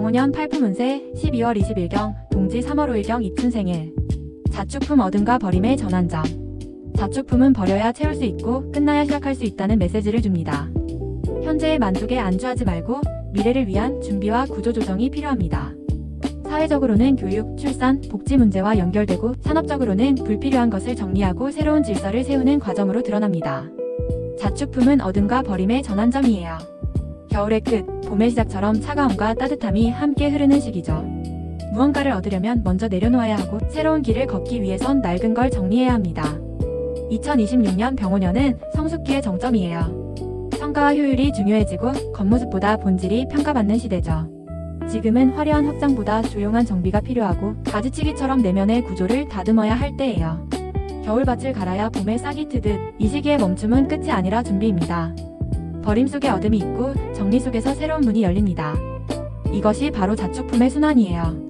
병원년 팔품운세 12월 20일경 동지 3월 5일경 입춘 생일 자축품 얻음과 버림의 전환점 자축품은 버려야 채울 수 있고 끝나야 시작할 수 있다는 메시지를 줍니다. 현재의 만족에 안주하지 말고 미래를 위한 준비와 구조조정이 필요합니다. 사회적으로는 교육, 출산, 복지 문제와 연결되고 산업적으로는 불필요한 것을 정리하고 새로운 질서를 세우는 과정으로 드러납니다. 자축품은 얻음과 버림의 전환점이에요. 겨울의 끝, 봄의 시작처럼 차가움과 따뜻함이 함께 흐르는 시기죠. 무언가를 얻으려면 먼저 내려놓아야 하고 새로운 길을 걷기 위해선 낡은 걸 정리해야 합니다. 2026년 병원년은 성숙기의 정점이에요. 성과와 효율이 중요해지고 겉모습보다 본질이 평가받는 시대죠. 지금은 화려한 확장보다 조용한 정비가 필요하고 가지치기처럼 내면의 구조를 다듬어야 할 때예요. 겨울밭을 갈아야 봄에 싹이 트듯 이 시기의 멈춤은 끝이 아니라 준비입니다. 버림 속에 어둠이 있고 정리 속에서 새로운 문이 열립니다. 이것이 바로 자축품의 순환이에요.